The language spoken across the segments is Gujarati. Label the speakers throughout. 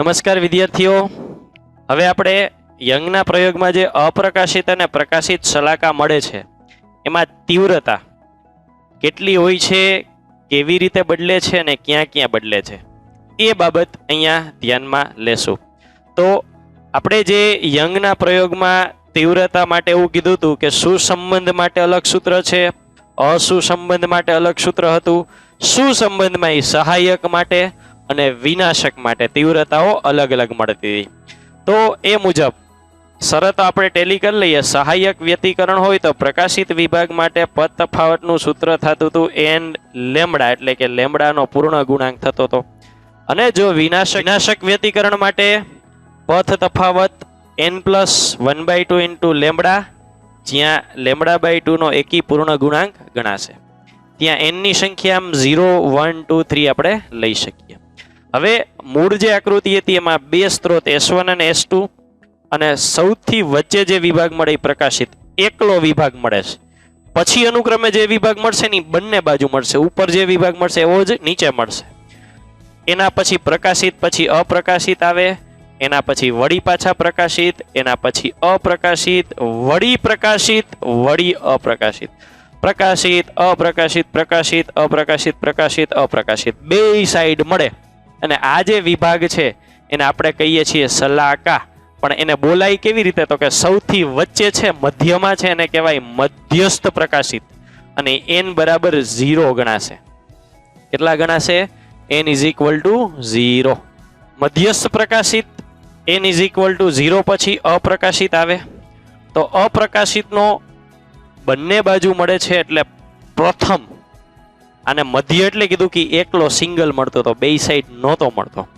Speaker 1: નમસ્કાર વિદ્યાર્થીઓ. હવે આપણે યંગના પ્રયોગમાં જે અપ્રકાશિત અને પ્રકાશિત સલાકા મળે છે, એમાં તીવ્રતા કેટલી હોય છે, કેવી રીતે બદલે છે અને ક્યાં ક્યાં બદલે છે, એ બાબત અહીંયા ધ્યાનમાં લેશું. તો આપણે જે યંગના પ્રયોગમાં તીવ્રતા માટે એવું કીધું હતું કે સુસંબંધ માટે અલગ સૂત્ર છે, અસુસંબંધ માટે અલગ સૂત્ર હતું, સુસંબંધમાં એ સહાયક માટે અને વિનાશક માટે તીવ્રતાઓ અલગ અલગ મળતી હતી. તો એ મુજબ, શરત આપણે ટેલી કરી લઈએ, સહાયક વ્યતિકરણ હોય તો પ્રકાશિત વિભાગ માટે પદ તફાવતનું સૂત્ર થતું હતું એન લેમડા, એટલે કે લેમડાનો પૂર્ણ ગુણાંક થતો હતો. અને જો વિનાશક વિનાશક વ્યતિકરણ માટે પથ તફાવત N plus one by two into lambda, જ્યાં લેમડા બાય ટુનો એકી પૂર્ણ ગુણાંક ગણાશે. ત્યાં એનની સંખ્યા આમ ઝીરો, વન, ટુ, થ્રી આપણે લઈ શકીએ. હવે મૂળ જે આકૃતિ હતી એમાં બે સ્ત્રોત એસ અને એસ અને સૌથી વચ્ચે જે વિભાગ મળે એ પ્રકાશિત, એકલો વિભાગ મળે છે. પછી અનુક્રમે જે વિભાગ મળશે ને બંને બાજુ મળશે. ઉપર જે વિભાગ મળશે એવો જ નીચે મળશે. એના પછી પ્રકાશિત, પછી અપ્રકાશિત આવે, એના પછી વળી પાછા પ્રકાશિત, એના પછી અપ્રકાશિત, વળી પ્રકાશિત, વળી અપ્રકાશિત. પ્રકાશિત અપ્રકાશિત પ્રકાશિત અપ્રકાશિત પ્રકાશિત, અપ્રકાશિત. બે સાઈડ મળે. અને આ જે વિભાગ છે, એને આપણે કહીએ છીએ સલાકા પણ એને બોલાય કેવી રીતે? તો કે સૌથી વચ્ચે છે, મધ્યમાં છે, એને કહેવાય મધ્યસ્થ પ્રકાશિત. અને એન બરાબર ઝીરો ગણાશે. કેટલા ગણાશે? N is equal to zero. મધ્યસ્થ પ્રકાશિત, N is equal to zero પછી અપ્રકાશિત આવે. તો અપ્રકાશિતનો બંને બાજુ મળે છે, એટલે પ્રથમ અને મધ્ય એટલે કીધું કે એકલો સિંગલ મળતો હતો બે સાઈડ નહોતો મળતો.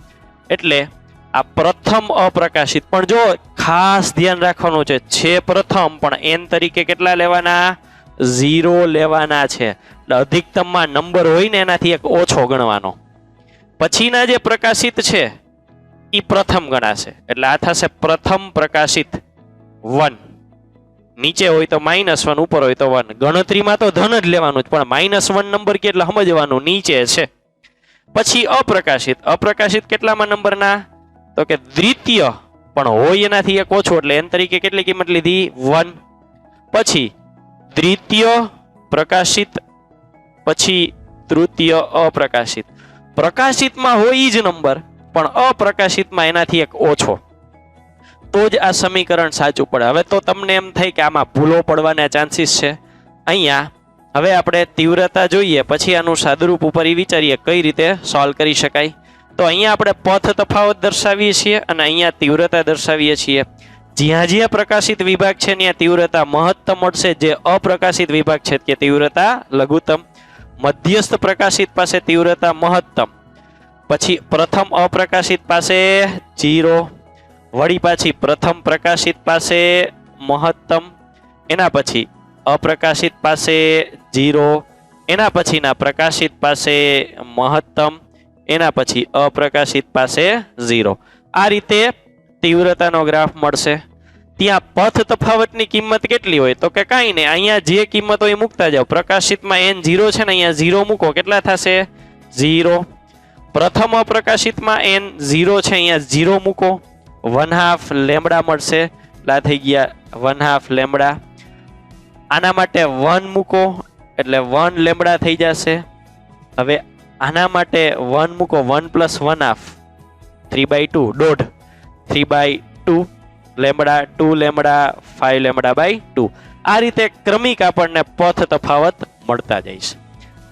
Speaker 1: એટલે આ પ્રથમ અપ્રકાશિત, પણ જો ખાસ ધ્યાન રાખવાનું છે છે પ્રથમ, પણ એન તરીકે કેટલા લેવાના? ઝીરો લેવાના છે. અધિકતમમાં નંબર હોય ને એનાથી એક ઓછો ગણવાનો. પછીના જે પ્રકાશિત છે એ પ્રથમ ગણાશે. એટલે આ થશે પ્રથમ પ્રકાશિત વન. નીચે હોય તો માઇનસ વન ઉપર હોય તો વન ગણતરીમાં તો ધન જ લેવાનું જ, પણ માઇનસ વન નંબર કેટલા સમજવાનું, નીચે છે. પછી અપ્રકાશિત. અપ્રકાશિત કેટલામાં નંબરના તો કે દ્વિતીય. પણ હોય એનાથી એક ઓછો, એટલે એન તરીકે કેટલી કિંમત લીધી? વન પછી દ્વિતીય પ્રકાશિત. પછી તૃતીય અપ્રકાશિત. પ્રકાશિતમાં હોય જ નંબર પણ અપ્રકાશિતમાં એનાથી એક ઓછો. તો જ આ સમીકરણ સાચું પડે. હવે તો તમને એમ થાય કે આમાં ભૂલો પડવાના ચાન્સીસ છે. અહીંયા, હવે આપણે તીવ્રતા જોઈએ, પછી આનું સાદુરૂપ ઉપર વિચારીએ કઈ રીતે સોલ્વ કરી શકાય. તો અહીંયા આપણે પથ તફાવત દર્શાવીએ છીએ અને અહીંયા તીવ્રતા દર્શાવીએ છીએ. જ્યાં જ્યાં પ્રકાશિત વિભાગ છે, ત્યાં તીવ્રતા મહત્તમ મળશે. જે અપ્રકાશિત વિભાગ છે કે તીવ્રતા લઘુત્તમ. મધ્યસ્થ પ્રકાશિત પાસે તીવ્રતા મહત્તમ. પછી પ્રથમ અપ્રકાશિત પાસે જીરો. વળી પાછી પ્રથમ પ્રકાશિત પાસે મહત્તમ, એના પછી અપ્રકાશિત પાસે જીરો એના પછીના પ્રકાશિત પાસે મહત્તમ, એના પછી અપ્રકાશિત પાસે ઝીરો. આ રીતે તીવ્રતાનો ગ્રાફ મળશે. ત્યાં પથ તફાવતની કિંમત કેટલી હોય? તો કે કાંઈ નહીં, અહીંયા જે કિંમત હોય એ મૂકતા જાઓ. પ્રકાશિતમાં એન ઝીરો છે ને અહીંયા ઝીરો મૂકો, કેટલા થશે? ઝીરો. પ્રથમ અપ્રકાશિતમાં એન ઝીરો છે, અહીંયા ઝીરો મૂકો. વન હાફ લેમડા મળશે. એટલા થઈ ગયા વન હાફ લેમડા. આના માટે વન મૂકો, એટલે વન લેમડા થઈ જશે. હવે આના માટે વન મૂકો, one plus one half. Three by two, દોઢ. Three by two, lambda two lambda, five lambda by two. આ રીતે ક્રમિક આપણને પથ તફાવત મળતા જાય છે.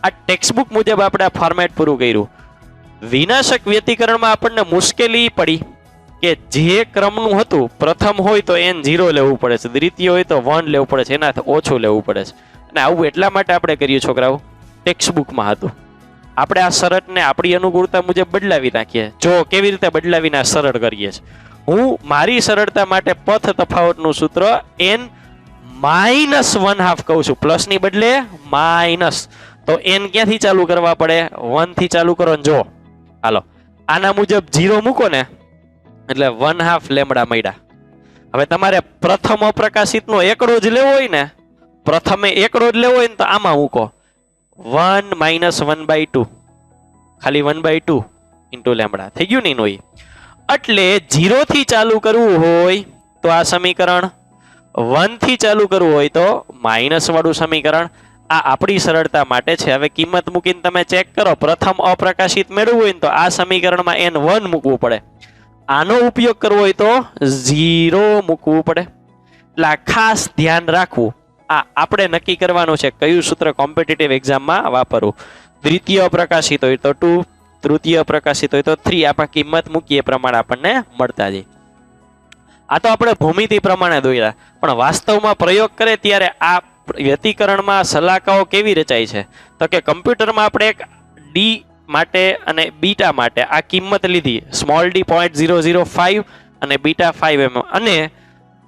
Speaker 1: આ ટેક્સ્ટબુક મુજબ આપણે ફોર્મેટ પૂરું કર્યું. વિનાશક વ્યતિકરણમાં આપણને મુશ્કેલી પડી. કે જે ક્રમનું હતું, પ્રથમ હોય તો એન ઝીરો લેવું પડે છે, દ્વિતીય હોય તો વન લેવું પડે છે, એનાથી ઓછું લેવું પડે છે. અને આવું એટલા માટે આપણે કર્યું છોકરાઓ ટેક્સ્ટબુકમાં હતું. આપણે આ શરતને આપણી અનુકૂળતા મુજબ બદલાવી નાખીએ. જો કેવી રીતે બદલાવીને આ સરળ કરીએ છીએ હું મારી સરળતા માટે પથ તફાવતનું સૂત્ર એન માઇનસ વન હાફ કહું છું. પ્લસની બદલે માઇનસ તો એન ક્યાંથી ચાલુ કરવા પડે? વનથી ચાલુ કરો ને જો. હાલો. આના મુજબ જીરો મૂકો ને. એટલે વન હાફ લેમડા મળ્યા. હવે તમારે પ્રથમ અપ્રકાશિતનો એકડો જ લેવો હોય ને, પ્રથમે એકડો જ લેવો હોય ને તો આમાં મૂકો one minus one by two ખાલી one by two into lambda. થઈ ગયું ને એનું ઈ એટલે થી ચાલુ કરવું હોય તો આ સમીકરણ વનથી ચાલુ કરવું હોય તો માઇનસ વાળું સમીકરણ. આ આપણી સરળતા માટે છે. હવે કિંમત મૂકીને તમે ચેક કરો. પ્રથમ અપ્રકાશિત મેળવવું હોય ને તો આ સમીકરણમાં એન વન મૂકવું પડે. આનો ઉપયોગ કરવો હોય તો ઝીરો મૂકવું પડે. એટલે ખાસ ધ્યાન રાખવું. આ આપણે નક્કી કરવાનું છે કયું સૂત્ર કોમ્પિટિટિવ એક્ઝામમાં વાપરવું. દ્વિતીય પ્રકાશિત હોય તો ટુ તૃતીય પ્રકાશિત હોય તો થ્રી આપણે કિંમત મૂકીએ પ્રમાણે આપણને મળતા જાય આ તો આપણે ભૂમિતિ પ્રમાણે દોર્યા. પણ વાસ્તવમાં પ્રયોગ કરે ત્યારે આ વ્યતિકરણમાં સલાકાઓ કેવી રચાય છે? તો કે કમ્પ્યુટરમાં આપણે એક ડી માટે અને બીટા માટે આ કિંમત લીધી small D point zero zero five અને બીટા ફાઇવ એમ. અને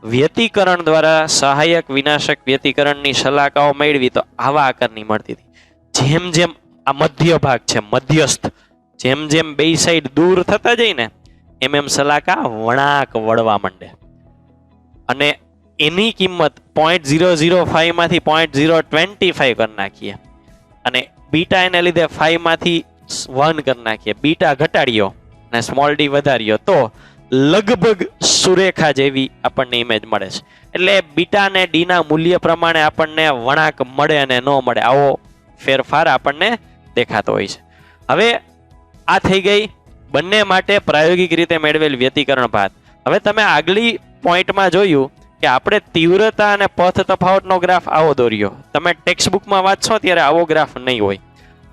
Speaker 1: વ્યતિકરણ દ્વારા સહાયક વિનાશક વ્યતિકરણની સલાકાઓ મેળવી તો આવા આકારની મળતી હતી. જેમ જેમ આ મધ્ય ભાગ છે, મધ્યસ્થ, જેમ જેમ બે સાઈડ દૂર થતા જઈને એમ એમ સલાકા વળાંક વળવા માંડે. અને એની કિંમત પોઈન્ટ ઝીરો ઝીરો ફાઈવમાંથી પોઈન્ટ ઝીરો ટ્વેન્ટી ફાઈવ કરી નાખીએ. અને બીટા એને લીધે ફાઈવમાંથી વન કરી નાખીએ. બીટા ઘટાડ્યો અને સ્મોલ ડી વધાર્યો. તો લગભગ સુરેખા જેવી આપણને ઇમેજ મળે છે. એટલે બીટા અને ડીના મૂલ્ય પ્રમાણે આપણને વળાંક મળે અને ન મળે. આવો ફેરફાર આપણને દેખાતો હોય છે. હવે આ થઈ ગઈ બંને માટે પ્રાયોગિક રીતે મેળવેલ વ્યતિકરણ ભાત. હવે તમે આગલી પોઈન્ટમાં જોયું કે આપણે તીવ્રતા અને પથ તફાવતનો ગ્રાફ આવો દોર્યો. તમે ટેક્સ્ટ બુકમાં વાંચશો ત્યારે આવો ગ્રાફ નહીં હોય.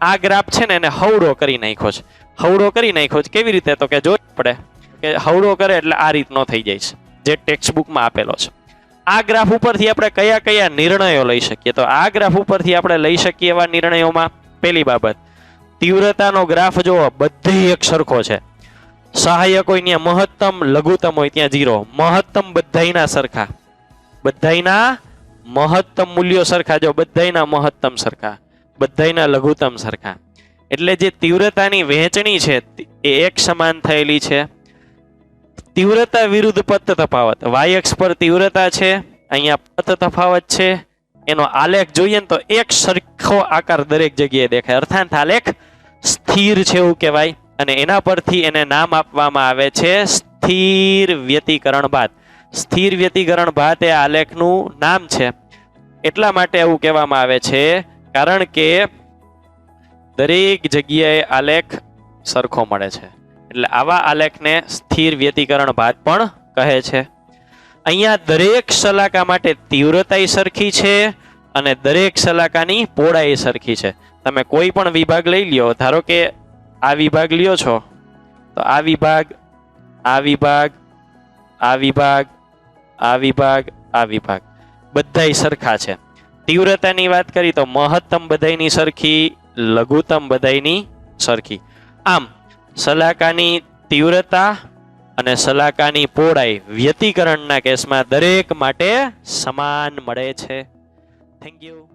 Speaker 1: આ ગ્રાફ છે ને એને હવડો કરી નાખ્યો છે. હવડો કરી નાખ્યો છે. કેવી રીતે? તો કે જો પડે. કે હવડો કરે એટલે આ રીતનો થઈ જાય છે. જે ટેક્સ્ટ બુકમાં આપેલો છે. આ ગ્રાફ ઉપરથી આપણે કયા કયા નિર્ણયો લઈ શકીએ? તો આ ગ્રાફ ઉપરથી આપણે લઈ શકીએ એવા નિર્ણયોમાં પહેલી બાબત. તીવ્રતાનો ગ્રાફ જુઓ. બધે એક સરખો છે. સહાયક હોય ત્યાં મહત્તમ, લઘુત્તમ હોય ત્યાં જીરો મહત્તમ બધાયના સરખા. બધાયના મહત્તમ મૂલ્યો સરખા. જો બધાયના મહત્તમ સરખા. બધાયના લઘુત્તમ સરખા. એટલે જે તીવ્રતાની વહેંચણી છે, એ એક સમાન થયેલી છે. તીવ્રતા વિરુદ્ધ પથ તફાવત. વાય અક્ષ પર તીવ્રતા છે, અહીંયા પથ તફાવત છે. એનો આલેખ જોઈએ તો એક સરખો આકાર દરેક જગ્યાએ દેખાય. અર્થાત આલેખ સ્થિર છે એવું કહેવાય. અને એના પરથી એને નામ આપવામાં આવે છે સ્થિર વ્યતિકરણ ભાત સ્થિર વ્યતિકરણ ભાત એ આલેખનું નામ છે. એટલા માટે એવું કહેવામાં આવે છે કારણ કે દરેક જગ્યાએ આલેખ સરખો મળે છે. એટલે આવા આલેખને સ્થિર વ્યતિકરણ ભાત પણ કહે છે. અહીંયા દરેક સલાકા માટે તીવ્રતા સરખી છે અને દરેક સલાકાની પહોળાઈ સરખી છે. તમે કોઈ પણ વિભાગ લઈ લ્યો, ધારો કે આ વિભાગ લ્યો છો, તો આ વિભાગ આ વિભાગ આ વિભાગ આ વિભાગ આ વિભાગ, બધાય સરખા છે. તીવ્રતાની વાત કરી તો મહત્તમ બધાની સરખી, લઘુત્તમ બધાયની સરખી. આમ સલાકાની તીવ્રતા અને સલાકાની પહોળાઈ વ્યતિકરણના કેસમાં દરેક માટે સમાન મળે છે. Thank you